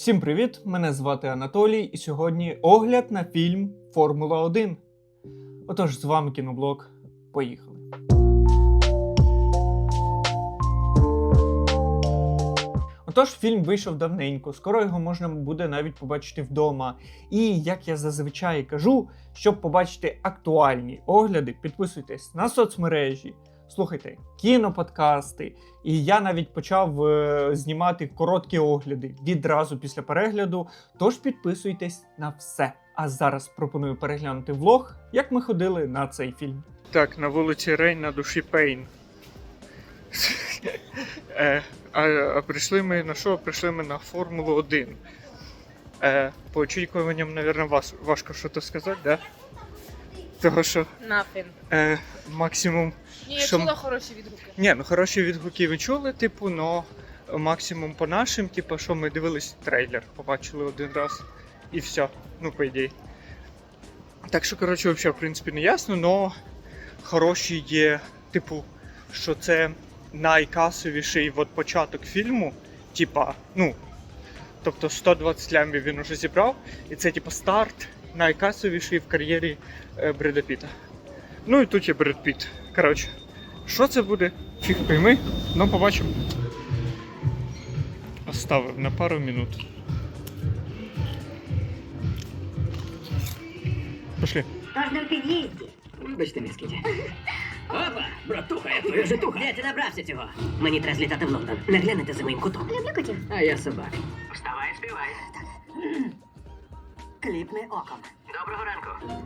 Всім привіт! Мене звати Анатолій, і сьогодні огляд на фільм Формула 1. Отож, з вами кіноблог. Поїхали. Отож, фільм вийшов давненько, скоро його можна буде навіть побачити вдома. І як я зазвичай кажу, щоб побачити актуальні огляди, підписуйтесь на соцмережі, слухайте кіноподкасти. І я навіть почав е, знімати короткі огляди відразу після перегляду. Тож підписуйтесь на все. А зараз пропоную переглянути влог, як ми ходили на цей фільм. Так, на вулиці Рейн на душі Пейн. Е, а, прийшли ми на що? Прийшли ми на Формулу 1. Е, по очікуванням, мабуть, важко щось сказати, да? Того, що Nothing. е, максимум. Ні, я Що чула хороші відгуки. Ні, ну хороші відгуки ви чули, типу, но максимум по нашим, типу, що ми дивились трейлер, побачили один раз і все. Ну, по ідеї. Так що, коротше, взагалі, в принципі, не ясно, но хороші є, типу, що це найкасовіший от початок фільму, типа, ну. Тобто 120 лямбів він уже зібрав, і це типу старт найкасовіший в кар'єрі е, Бреда Піта. Ну і тут є Бред Піт. Коротше, що це буде? Фіг пойми, ну побачимо. Оставив на пару минут. Пошли. Кожним під'їзді. Вибачте, міскіті. Опа, братуха, я твоя житуха. Де ти набрався цього? Мені треба злітати в Лондон. Не глянете за моїм кутом. Люблю котів. А я собак. Вставай, співай. Кліпни оком. Доброго ранку.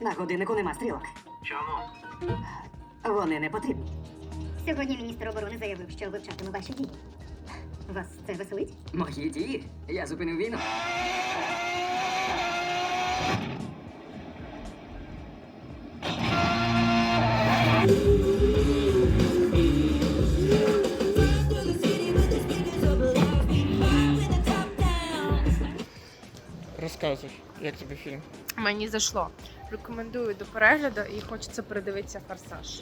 На годиннику нема стрілок. Чому? Вони не потрібні. Сьогодні міністр оборони заявив, що вивчатиме ваші дії. Вас це веселить? Мої дії. Я зупинив війну. Розказуй, як тобі фільм? Мені зайшло. Рекомендую до перегляду і хочеться передивитися форсаж.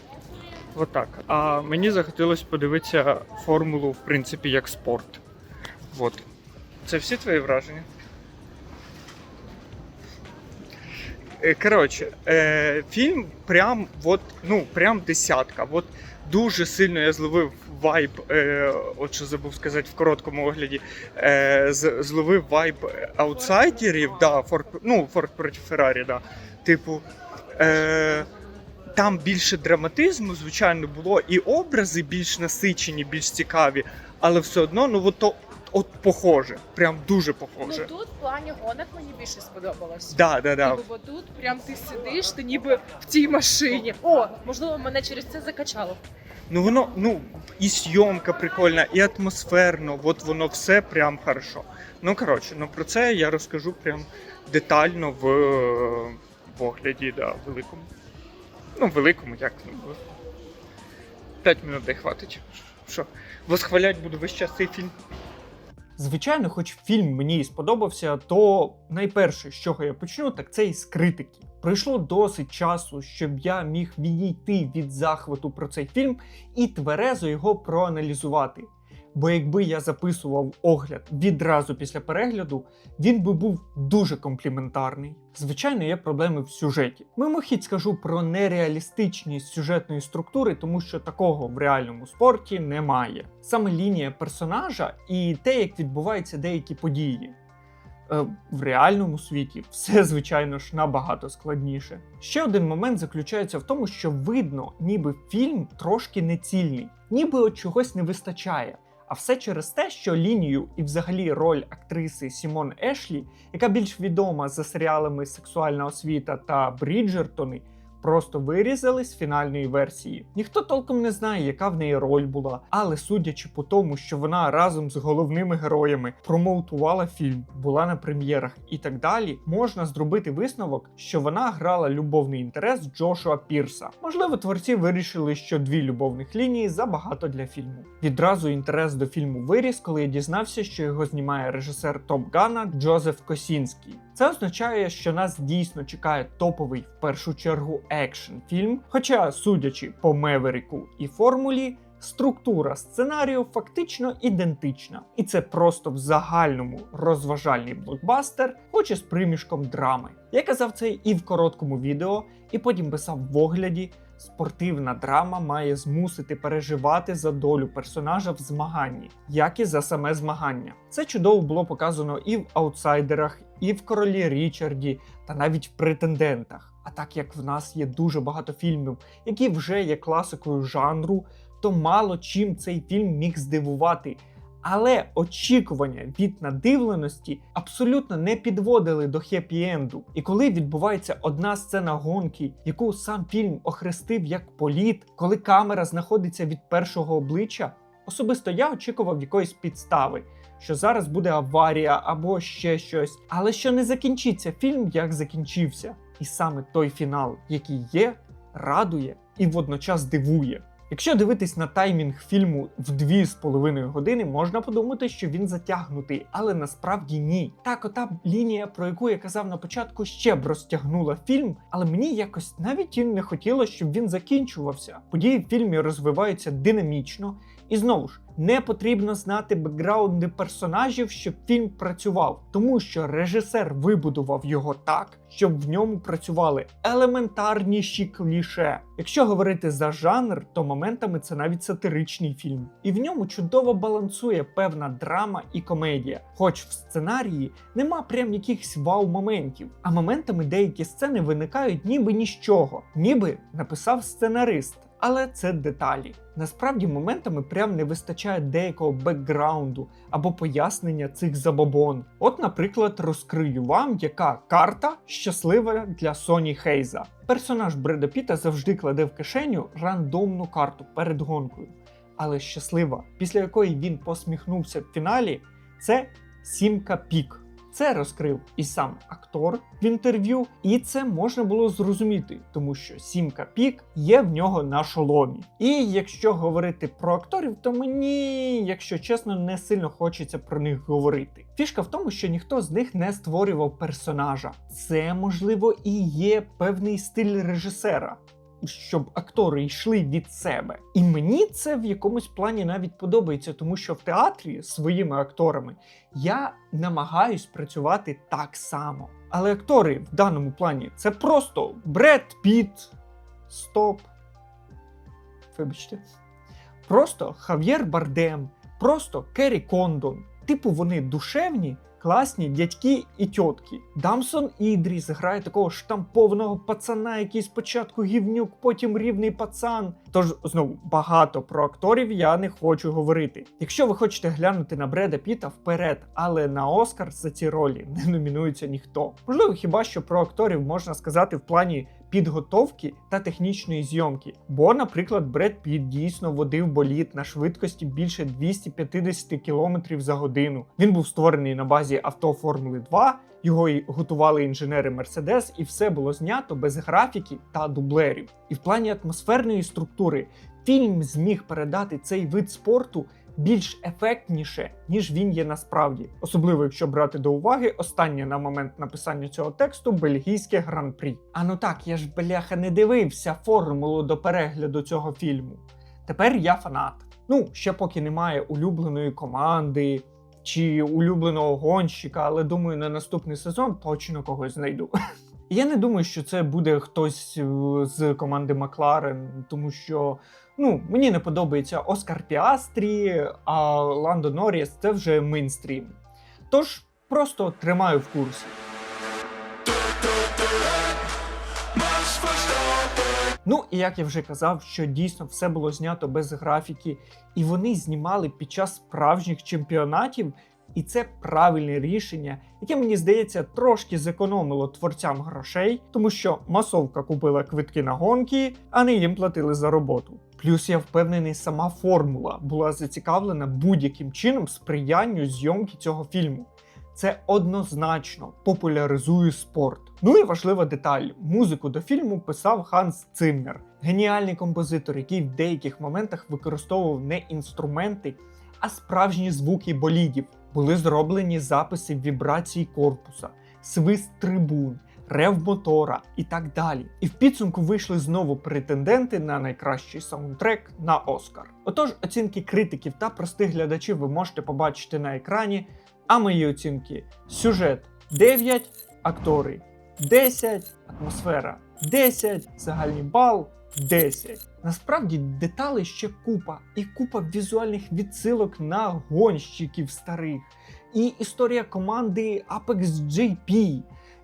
Отак. А мені захотілося подивитися формулу, в принципі, як спорт. От. Це всі твої враження? Е, Коротше, е, фільм прям, от, ну, прям десятка. От дуже сильно я зловив вайб, е, от що забув сказати в короткому огляді, е, зловив вайб аутсайдерів, да, Форд, ну, Форд проти Феррарі, да. Типу, е, там більше драматизму, звичайно, було, і образи більш насичені, більш цікаві, але все одно, ну, от, то, от похоже, прям дуже похоже. Ну тут в плані гонок мені більше сподобалось. Да, да, да. Бо тут прям ти сидиш, ти ніби в тій машині. О, можливо, мене через це закачало. Ну воно, ну, і зйомка прикольна, і атмосферно, от воно все прям хорошо. Ну, коротше, ну про це я розкажу прям детально в, е, в огляді, да, великому. Ну, великому, як ну, П'ять минут дай хватить. Що? Восхвалять буду весь час цей фільм. Звичайно, хоч фільм мені і сподобався, то найперше, з чого я почну, так це із критики. Пройшло досить часу, щоб я міг відійти від захвату про цей фільм і тверезо його проаналізувати. Бо якби я записував огляд відразу після перегляду, він би був дуже компліментарний. Звичайно, є проблеми в сюжеті. Мимохідь скажу про нереалістичність сюжетної структури, тому що такого в реальному спорті немає. Саме лінія персонажа і те, як відбуваються деякі події. Е, В реальному світі все, звичайно ж, набагато складніше. Ще один момент заключається в тому, що видно, ніби фільм трошки нецільний, ніби от чогось не вистачає. Все через те, що лінію і взагалі роль актриси Сімон Ешлі, яка більш відома за серіалами Сексуальна освіта та Бріджертони, просто вирізали з фінальної версії. Ніхто толком не знає, яка в неї роль була, але судячи по тому, що вона разом з головними героями промоутувала фільм, була на прем'єрах і так далі, можна зробити висновок, що вона грала любовний інтерес Джошуа Пірса. Можливо, творці вирішили, що дві любовних лінії забагато для фільму. Відразу інтерес до фільму виріс, коли я дізнався, що його знімає режисер Топ Гана Джозеф Косінський. Це означає, що нас дійсно чекає топовий в першу чергу екшн фільм. Хоча, судячи по Меверіку і формулі, Структура сценарію фактично ідентична, і це просто в загальному розважальний блокбастер, хоч і з примішком драми. Я казав це і в короткому відео, і потім писав в огляді. Спортивна драма має змусити переживати за долю персонажа в змаганні, як і за саме змагання. Це чудово було показано і в аутсайдерах, і в королі Річарді, та навіть в претендентах. А так як в нас є дуже багато фільмів, які вже є класикою жанру, то мало чим цей фільм міг здивувати. Але очікування від надивленості абсолютно не підводили до хеппі-енду. І коли відбувається одна сцена гонки, яку сам фільм охрестив як політ, коли камера знаходиться від першого обличчя, особисто я очікував якоїсь підстави, що зараз буде аварія або ще щось, але що не закінчиться фільм, як закінчився. І саме той фінал, який є, радує і водночас дивує. Якщо дивитись на таймінг фільму в 2,5 години, можна подумати, що він затягнутий, але насправді ні. Так, ота лінія, про яку я казав на початку, ще б розтягнула фільм, але мені якось навіть не хотілося, щоб він закінчувався. Події в фільмі розвиваються динамічно, і знову ж не потрібно знати бекграунди персонажів, щоб фільм працював, тому що режисер вибудував його так, щоб в ньому працювали елементарніші кліше. Якщо говорити за жанр, то моментами це навіть сатиричний фільм, і в ньому чудово балансує певна драма і комедія. Хоч в сценарії нема прям якихось вау-моментів, а моментами деякі сцени виникають ніби ні з чого, ніби написав сценарист. Але це деталі. Насправді моментами прям не вистачає деякого бекграунду або пояснення цих забобон. От, наприклад, розкрию вам, яка карта щаслива для Соні Хейза. Персонаж Бреда Піта завжди кладе в кишеню рандомну карту перед гонкою. Але щаслива, після якої він посміхнувся в фіналі, це сімка пік. Це розкрив і сам актор в інтерв'ю, і це можна було зрозуміти, тому що сімка пік є в нього на шоломі. І якщо говорити про акторів, то мені, якщо чесно, не сильно хочеться про них говорити. Фішка в тому, що ніхто з них не створював персонажа. Це можливо і є певний стиль режисера. Щоб актори йшли від себе, і мені це в якомусь плані навіть подобається, тому що в театрі своїми акторами я намагаюсь працювати так само. Але актори в даному плані це просто Бред Піт, Стоп. Вибачте. Просто Хав'єр Бардем, просто Керрі Кондон. Типу, вони душевні, класні дядьки і тьотки. Дамсон Ідріс грає такого штампованого пацана, який спочатку гівнюк, потім рівний пацан. Тож знову багато про акторів я не хочу говорити. Якщо ви хочете глянути на Бреда Піта вперед, але на Оскар за ці ролі не номінується ніхто. Можливо, хіба що про акторів можна сказати в плані підготовки та технічної зйомки. Бо, наприклад, Бред Піт дійсно водив боліт на швидкості більше 250 км за годину. Він був створений на базі авто Формули 2. Його й готували інженери Мерседес, і все було знято без графіки та дублерів. І в плані атмосферної структури фільм зміг передати цей вид спорту більш ефектніше, ніж він є насправді, особливо якщо брати до уваги останнє на момент написання цього тексту бельгійське гран-прі. А ну так, я ж бляха не дивився формулу до перегляду цього фільму. Тепер я фанат. Ну, ще поки немає улюбленої команди чи улюбленого гонщика, але думаю, на наступний сезон точно когось знайду. Я не думаю, що це буде хтось е, з команди Макларен, тому що ну, мені не подобається Оскар Піастрі, а Ландо Норріс це вже мейнстрім. Тож просто тримаю в курсі. Ну і як я вже казав, що дійсно все було знято без графіки, і вони знімали під час справжніх чемпіонатів. І це правильне рішення, яке мені здається трошки зекономило творцям грошей, тому що масовка купила квитки на гонки, а не їм платили за роботу. Плюс я впевнений, сама формула була зацікавлена будь-яким чином сприянню зйомки цього фільму. Це однозначно популяризує спорт. Ну і важлива деталь: музику до фільму писав Ханс Циммер, геніальний композитор, який в деяких моментах використовував не інструменти, а справжні звуки болідів. Були зроблені записи вібрацій корпуса, свист трибун, рев мотора і так далі. І в підсумку вийшли знову претенденти на найкращий саундтрек на Оскар. Отож, оцінки критиків та простих глядачів ви можете побачити на екрані. А мої оцінки: сюжет 9, актори 10, атмосфера 10, загальний бал 10. Насправді деталей ще купа, і купа візуальних відсилок на гонщиків старих, і історія команди Apex JP,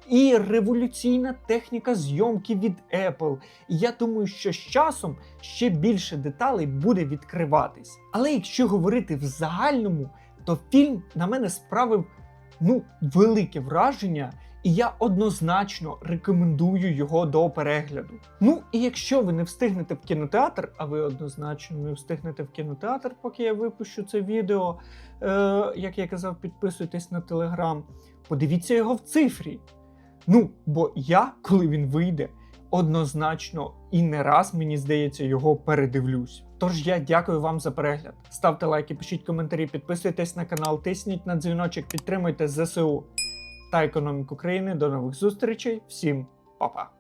і революційна техніка зйомки від Apple. І я думаю, що з часом ще більше деталей буде відкриватись. Але якщо говорити в загальному, то фільм на мене справив ну, велике враження, і я однозначно рекомендую його до перегляду. Ну і якщо ви не встигнете в кінотеатр, а ви однозначно не встигнете в кінотеатр, поки я випущу це відео, е, як я казав, підписуйтесь на телеграм, подивіться його в цифрі. Ну, бо я, коли він вийде, однозначно і не раз, мені здається, його передивлюсь. Тож я дякую вам за перегляд. Ставте лайки, пишіть коментарі, підписуйтесь на канал, тисніть на дзвіночок, підтримуйте ЗСУ та економіку країни. До нових зустрічей. Всім па-па!